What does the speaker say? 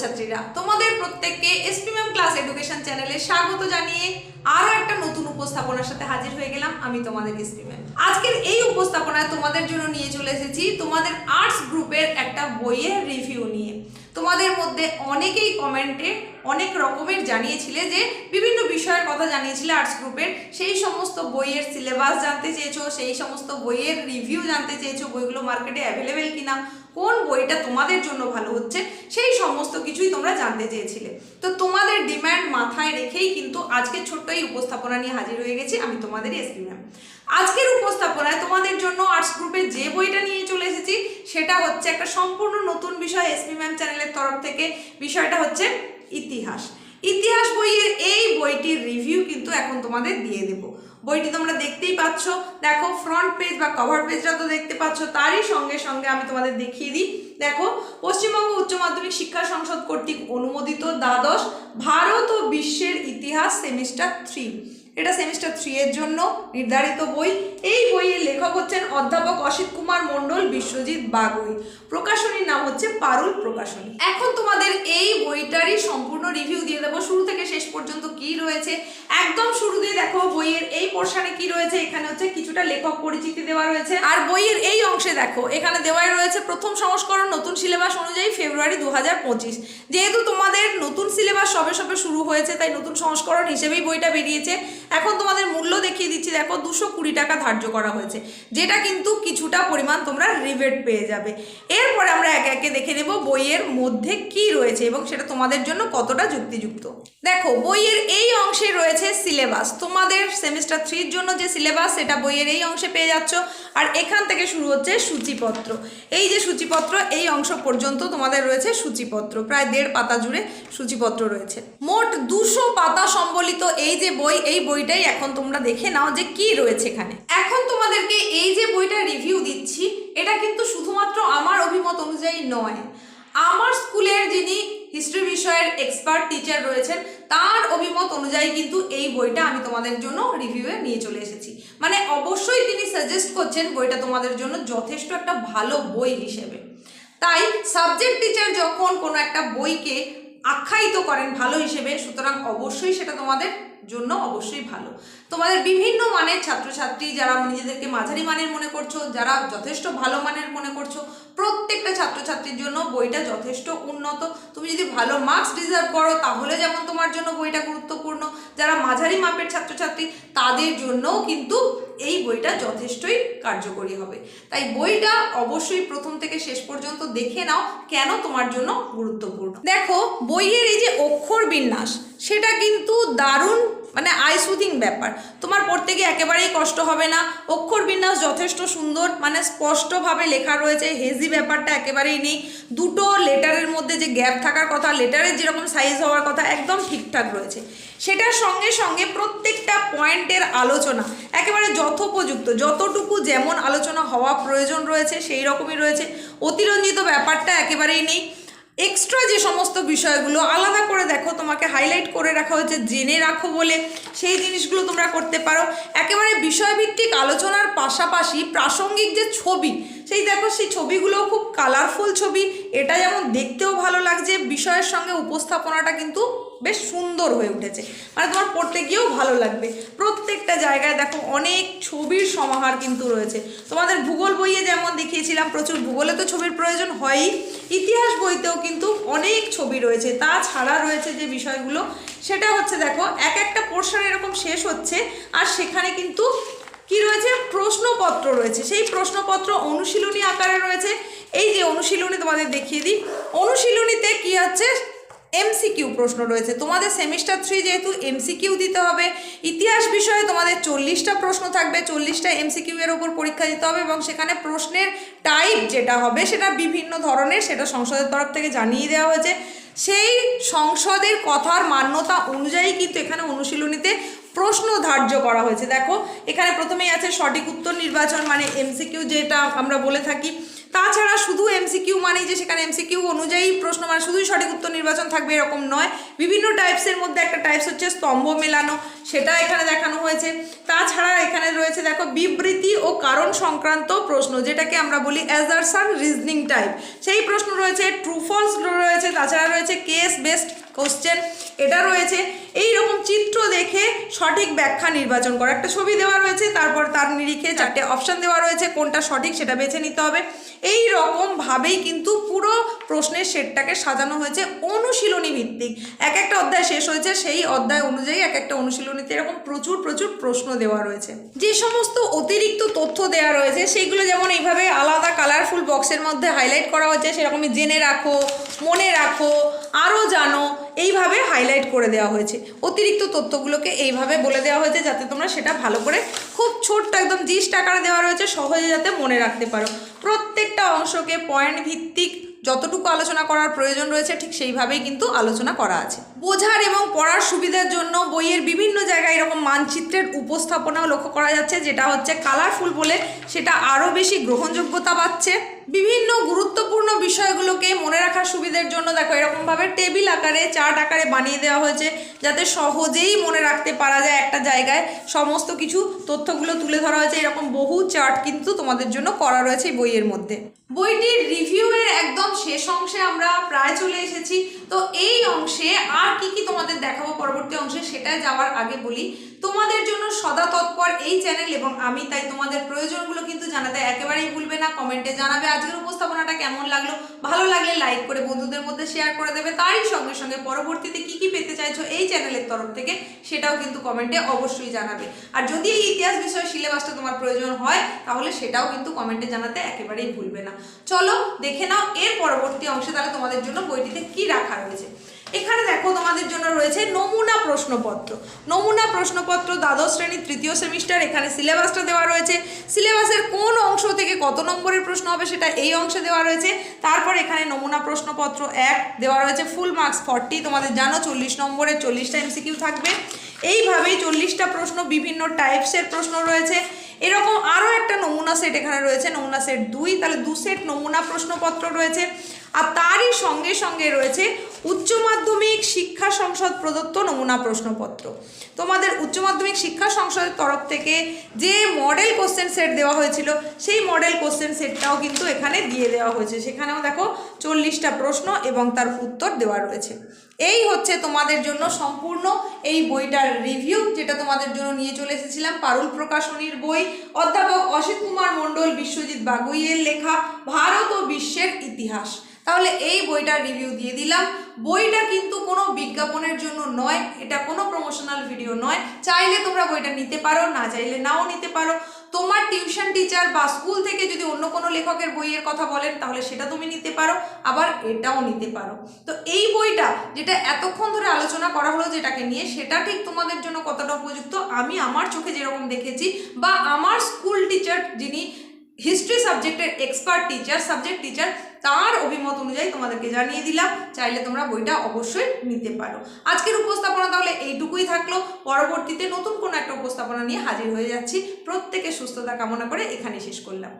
ছাত্রছাত্রীরা তোমাদের প্রত্যেককে এসপি ম্যাম ক্লাস এডুকেশন চ্যানেলে স্বাগত জানিয়ে আরও একটা নতুন উপস্থাপনার সাথে হাজির হয়ে গেলাম আমি তোমাদের এসপি ম্যাম আজকের এই উপস্থাপনায় তোমাদের জন্য নিয়ে চলে এসেছি তোমাদের আর্টস গ্রুপের একটা বইয়ের রিভিউ নিয়ে। তোমাদের মধ্যে অনেকেই কমেন্টে অনেক রকমের জানিয়েছিলে যে, বিভিন্ন বিষয়ের কথা জানিয়েছিলে আর্টস গ্রুপের সেই সমস্ত বইয়ের সিলেবাস জানতে চেয়েছো, সেই সমস্ত বইয়ের রিভিউ জানতে চেয়েছো, বইগুলো মার্কেটে অ্যাভেলেবেল কিনা কোন বইটা তোমাদের জন্য ভালো হচ্ছে, সেই সমস্ত কিছুই তোমরা জানতে চেয়েছিলে। তো তোমাদের ডিম্যান্ড মাথায় রেখেই কিন্তু আজকে ছোট্ট এই উপস্থাপনা নিয়ে হাজির হয়ে গেছি আমি তোমাদের এসপি ম্যাম আজকের উপস্থাপনায় তোমাদের জন্য আর্টস গ্রুপের যে বইটা নিয়ে চলে এসেছি, সেটা হচ্ছে একটা সম্পূর্ণ নতুন বিষয় এসপি ম্যাম চ্যানেলের তরফ থেকে। বিষয়টা হচ্ছে ইতিহাস। ইতিহাস বইয়ের এই বইটির রিভিউ কিন্তু এখন তোমাদের দিয়ে দেবো। বইটি তোমরা দেখতেই পাচ্ছ। দেখো ফ্রন্ট পেজ বা কভার পেজটা তো দেখতে পাচ্ছ, তারই সঙ্গে সঙ্গে আমি তোমাদের দেখিয়ে দিই। দেখো, পশ্চিমবঙ্গ উচ্চ মাধ্যমিক শিক্ষা সংসদ কর্তৃক অনুমোদিত দ্বাদশ ভারত ও বিশ্বের ইতিহাস সেমিস্টার থ্রি এটা সেমিস্টার থ্রি এর জন্য নির্ধারিত বই। এই বইয়ের লেখক হচ্ছেন অধ্যাপক অসিত কুমার মণ্ডল, বিশ্বজিৎ বাগুই। প্রকাশনীর নাম হচ্ছে পারুল প্রকাশনী। এখন তোমাদের এই বইটারই সম্পূর্ণ রিভিউ দিয়ে দেবো। শুরু থেকে শেষ পর্যন্ত কি রয়েছে একদম শুরুতে দেখো, বইয়ের এই পোর্শনে কি রয়েছে? এখানে হচ্ছে কিছুটা লেখক পরিচিতি দেওয়া রয়েছে। আর বইয়ের এই অংশে দেখো, এখানে দেওয়াই রয়েছে প্রথম সংস্করণ নতুন সিলেবাস অনুযায়ী ফেব্রুয়ারি দু হাজার পঁচিশ। যেহেতু তোমাদের নতুন সিলেবাস সবে সবে শুরু হয়েছে, তাই নতুন সংস্করণ হিসেবেই বইটা বেরিয়েছে। এখন তোমাদের মূল্য দেখিয়ে দিচ্ছি, দেখো দুশো কুড়ি টাকা ধার্য করা হয়েছে, যেটা কিন্তু কিছুটা পরিমাণ তোমরা রিবেট পেয়ে যাবে। এরপরে আমরা একে একে দেখে নেব বইয়ের মধ্যে কি রয়েছে এবং সেটা তোমাদের জন্য কতটা যুক্তিযুক্ত। দেখো, বইয়ের এই অংশে রয়েছে সিলেবাস তোমাদের সেমিস্টার থ্রির জন্য যে সিলেবাস সেটা বইয়ের এই অংশে পেয়ে যাচ্ছ। আর এখান থেকে শুরু হচ্ছে সূচিপত্র। এই যে সূচিপত্র, এই অংশ পর্যন্ত তোমাদের রয়েছে সূচিপত্র। প্রায় দেড় পাতা জুড়ে সূচিপত্র রয়েছে। মোট দুশো পাতা সম্বলিত এই যে বই, এই বইটাই এখন তোমরা দেখে নাও যে কি রয়েছে এখানে। এখন তোমাদেরকে এই যে বইটা রিভিউ দিচ্ছি, এটা কিন্তু শুধুমাত্র আমার অভিমত অনুযায়ী নয়। আমার স্কুলের যিনি হিস্ট্রি বিষয়ের এক্সপার্ট টিচার রয়েছেন। তার অভিমত অনুযায়ী কিন্তু এই বইটা আমি তোমাদের জন্য রিভিউয়ে নিয়ে চলে এসেছি। মানে অবশ্যই তিনি সাজেস্ট করছেন বইটা তোমাদের জন্য যথেষ্ট একটা ভালো বই হিসেবে। তাই সাবজেক্ট টিচার যখন কোনো একটা বইকে আখ্যায়িত করেন ভালো হিসেবে, সুতরাং অবশ্যই সেটা তোমাদের জন্য অবশ্যই ভালো। তোমাদের বিভিন্ন মানের ছাত্রছাত্রী যারা নিজেদেরকে মাঝারি মানের মনে করছ, যারা যথেষ্ট ভালো মানের মনে করছ, প্রত্যেকটা ছাত্রছাত্রীর জন্য বইটা যথেষ্ট উন্নত। তুমি যদি ভালো মার্কস ডিজার্ভ করো, তাহলে যেমন তোমার জন্য বইটা গুরুত্বপূর্ণ। যারা মাঝারি মাপের ছাত্রছাত্রী, তাদের জন্যও কিন্তু এই বইটা যথেষ্টই কার্যকরী হবে। তাই বইটা অবশ্যই প্রথম থেকে শেষ পর্যন্ত দেখে নাও কেন তোমার জন্য গুরুত্বপূর্ণ। দেখো, বইয়ের এই যে অক্ষর বিন্যাস, সেটা কিন্তু দারুণ মানে আই সুদিং ব্যাপার। তোমার পড়তে গিয়ে একেবারেই কষ্ট হবে না। অক্ষর বিন্যাস যথেষ্ট সুন্দর মানে স্পষ্টভাবে লেখা রয়েছে হেজি ব্যাপারটা একেবারেই নেই। দুটো লেটারের মধ্যে যে গ্যাপ থাকার কথা, লেটারের যেরকম সাইজ হওয়ার কথা, একদম ঠিকঠাক রয়েছে। সেটার সঙ্গে সঙ্গে প্রত্যেকটা পয়েন্টের আলোচনা একেবারে যথোপযুক্ত। যতটুকু যেমন আলোচনা হওয়া প্রয়োজন রয়েছে, সেই রকমই রয়েছে। অতিরঞ্জিত ব্যাপারটা একেবারেই নেই। এক্সট্রা যে সমস্ত বিষয়গুলো, আলাদা করে দেখো, তোমাকে হাইলাইট করে রাখা হয়েছে, জেনে রাখো বলে সেই জিনিসগুলো তোমরা করতে পারো। একেবারে বিষয়ভিত্তিক আলোচনার পাশাপাশি প্রাসঙ্গিক যে ছবি, সেই দেখো সেই ছবিগুলোও খুব কালারফুল ছবি। এটা যেমন দেখতেও ভালো লাগছে, বিষয়ের সঙ্গে উপস্থাপনাটা কিন্তু বেশ সুন্দর হয়ে উঠেছে। মানে তোমার পড়তে গিয়েও ভালো লাগবে। প্রত্যেকটা জায়গায় দেখো অনেক ছবির সমাহার কিন্তু রয়েছে। তোমাদের ভূগোল বইয়ে যেমন দেখিয়েছিলাম, প্রচুর ভূগোলে তো ছবির প্রয়োজন হয়ই। ইতিহাস বইতেও কিন্তু অনেক ছবি রয়েছে। তাছাড়া রয়েছে যে বিষয়গুলো, সেটা হচ্ছে দেখো, এক একটা পোর্শন এরকম শেষ হচ্ছে, আর সেখানে কিন্তু কি রয়েছে? প্রশ্নপত্র রয়েছে। সেই প্রশ্নপত্র অনুশীলনী আকারে রয়েছে। এই যে অনুশীলনী তোমাদের দেখিয়ে দিই। অনুশীলনীতে কি হচ্ছে এমসিকিউ প্রশ্ন রয়েছে। তোমাদের সেমিস্টার থ্রি যেহেতু এমসিকিউ দিতে হবে, ইতিহাস বিষয়ে তোমাদের চল্লিশটা প্রশ্ন থাকবে, চল্লিশটা এমসিকিউ এর ওপর পরীক্ষা দিতে হবে এবং সেখানে প্রশ্নের টাইপ যেটা হবে সেটা বিভিন্ন ধরনের সেটা সংসদের তরফ থেকে জানিয়ে দেওয়া হয়েছে। সেই সংসদের কথার মান্যতা অনুযায়ী কিন্তু এখানে অনুশীলনীতে প্রশ্ন ধার্য করা হয়েছে। দেখো, এখানে প্রথমেই আছে সঠিক উত্তর নির্বাচন মানে এমসিকিউ যেটা আমরা বলে থাকি। তাছাড়া শুধু এমসিকিউ মানেই যে সেখানে এমসিকিউ অনুযায়ী প্রশ্ন মানে শুধুই সঠিক উত্তর নির্বাচন থাকবে এরকম নয়। বিভিন্ন টাইপসের মধ্যে একটা টাইপস হচ্ছে স্তম্ভ মেলানো, সেটা এখানে দেখানো হয়েছে। তাছাড়া এখানে রয়েছে, দেখো, বিবৃতি ও কারণ সংক্রান্ত প্রশ্ন, যেটাকে আমরা বলি অ্যাজারসান রিজনিং টাইপ সেই প্রশ্ন রয়েছে ট্রু ফলস রয়েছে, তাছাড়া রয়েছে কেস বেস্ট কোশ্চেন এটা রয়েছে। এই রকম চিত্র দেখে সঠিক ব্যাখ্যা নির্বাচন করা। একটা ছবি দেওয়া রয়েছে, তারপর তার নিরিখে চারটে অপশান দেওয়া রয়েছে, কোনটা সঠিক সেটা বেছে নিতে হবে। এই রকম ভাবেই কিন্তু পুরো প্রশ্নের সেটটাকে সাজানো হয়েছে অনুশীলনী ভিত্তিক এক একটা অধ্যায় শেষ হয়েছে, সেই অধ্যায় অনুযায়ী এক একটা অনুশীলনীতে এরকম প্রচুর প্রচুর প্রশ্ন দেওয়া রয়েছে। যে সমস্ত অতিরিক্ত তথ্য দেওয়া রয়েছে, সেইগুলো যেমন এইভাবে আলাদা কালারফুল বক্সের মধ্যে হাইলাইট করা হয়েছে, সেরকমই জেনে রাখো, মনে রাখো, আরও জানো এইভাবে হাইলাইট করে দেওয়া হয়েছে। অতিরিক্ত তথ্যগুলোকে এইভাবে বলে দেওয়া হয়েছে যাতে তোমরা সেটা ভালো করে খুব ছোট্ট একদম জিস্ট আকারে দেওয়া রয়েছে সহজে যাতে মনে রাখতে পারো। প্রত্যেকটা অংশকে পয়েন্ট ভিত্তিক যতটুকু আলোচনা করার প্রয়োজন রয়েছে, ঠিক সেইভাবেই কিন্তু আলোচনা করা আছে। বোঝার এবং পড়ার সুবিধার জন্য বইয়ের বিভিন্ন জায়গায় এরকম মানচিত্রের উপস্থাপনাও লক্ষ্য করা যাচ্ছে, যেটা হচ্ছে কালারফুল বলে সেটা আরও বেশি গ্রহণযোগ্যতা পাচ্ছে। বিভিন্ন গুরুত্বপূর্ণ বিষয়গুলোকে মনে রাখার সুবিধার জন্য দেখো, এরকমভাবে টেবিল আকারে, চার্ট আকারে বানিয়ে দেওয়া হয়েছে, যাতে সহজেই মনে রাখতে পারা যায় একটা জায়গায় সমস্ত কিছু, তথ্যগুলো তুলে ধরা হয়েছে। এরকম বহু চার্ট কিন্তু তোমাদের জন্য করা রয়েছে বইয়ের মধ্যে। বইটির রিভিউয়ের একদম শেষ অংশে আমরা প্রায় চলে এসেছি। তো এই অংশে আর কি কি তোমাদের দেখাবো পরবর্তী অংশে সেটাই যাওয়ার আগে বলি, তোমাদের জন্য সদা তৎপর এই চ্যানেল এবং আমি তাই তোমাদের প্রয়োজনগুলো কিন্তু জানাতে একেবারেই ভুলবে না। কমেন্টে জানাবে আজকের উপস্থাপনাটা কেমন লাগল। ভালো লাগলে লাইক করে বন্ধুদের মধ্যে শেয়ার করে দেবে। তারই সঙ্গে সঙ্গে পরবর্তীতে কি কি পেতে চাইছো এই চ্যানেলের তরফ থেকে সেটাও কিন্তু কমেন্টে অবশ্যই জানাবে। আর যদি এই ইতিহাস বিষয় সিলেবাসটা তোমার প্রয়োজন হয়, তাহলে সেটাও কিন্তু কমেন্টে জানাতে একেবারেই ভুলবে না। চলো দেখে নাও, এর পরবর্তী অংশে তাহলে তোমাদের জন্য বইটিতে কি রাখা রয়েছে। এখানে দেখো তোমাদের জন্য রয়েছে নমুনা প্রশ্নপত্র। নমুনা প্রশ্নপত্র দ্বাদশ শ্রেণির তৃতীয় সেমিস্টার, এখানে সিলেবাসটা দেওয়া রয়েছে। সিলেবাসের কোন অংশ থেকে কত নম্বরের প্রশ্ন হবে সেটা এই অংশে দেওয়া রয়েছে। তারপর এখানে নমুনা প্রশ্নপত্র এক দেওয়া রয়েছে ফুল মার্কস ফর্টি তোমাদের জানো চল্লিশ নম্বরের চল্লিশটা এমসিকিউ থাকবে। এইভাবেই চল্লিশটা প্রশ্ন বিভিন্ন টাইপসের প্রশ্ন রয়েছে। এরকম আরও একটা নমুনা সেট এখানে রয়েছে, নমুনা সেট দুই, তাহলে দু সেট নমুনা প্রশ্নপত্র রয়েছে। আর তারই সঙ্গে সঙ্গে রয়েছে উচ্চ মাধ্যমিক শিক্ষা সংসদ প্রদত্ত নমুনা প্রশ্নপত্র। তোমাদের উচ্চ মাধ্যমিক শিক্ষা সংসদের তরফ থেকে যে মডেল কোশ্চেন সেট দেওয়া হয়েছিল, সেই মডেল কোশ্চেন সেটটাও কিন্তু এখানে দিয়ে দেওয়া হয়েছে। সেখানেও দেখো চল্লিশটা প্রশ্ন এবং তার উত্তর দেওয়া রয়েছে। এই হচ্ছে তোমাদের জন্য সম্পূর্ণ এই বইটার রিভিউ যেটা তোমাদের জন্য নিয়ে চলে এসেছিলাম পারুল প্রকাশনীর বই। অধ্যাপক অসিত কুমার মণ্ডল, বিশ্বজিৎ বাগুইয়ের লেখা, ভারত ও বিশ্বের ইতিহাস। তাহলে এই বইটার রিভিউ দিয়ে দিলাম। বইটা কিন্তু কোনো বিজ্ঞাপনের জন্য নয়, এটা কোনো প্রমোশনাল ভিডিও নয়। চাইলে তোমরা বইটা নিতে পারো, না চাইলে নাও নিতে পারো। তোমার টিউশন টিচার বা স্কুল থেকে যদি অন্য কোনো লেখকের বইয়ের কথা বলেন, তাহলে সেটা তুমি নিতে পারো, আবার এটাও নিতে পারো। তো এই বইটা যেটা এতক্ষণ ধরে আলোচনা করা হলো যেটাকে নিয়ে, সেটা ঠিক তোমাদের জন্য কতটা উপযুক্ত, আমি আমার চোখে যেরকম দেখেছি, বা আমার স্কুল টিচার যিনি হিস্ট্রি সাবজেক্টের এক্সপার্ট টিচার সাবজেক্ট টিচার তার অভিমত অনুযায়ী তোমাদেরকে জানিয়ে দিলাম। চাইলে তোমরা বইটা অবশ্যই নিতে পারো। আজকের উপস্থাপনা তাহলে এইটুকুই থাকল। পরবর্তীতে নতুন কোনো একটা উপস্থাপনা নিয়ে হাজির হয়ে যাচ্ছি। প্রত্যেকে সুস্থতা কামনা করে এখানে শেষ করলাম।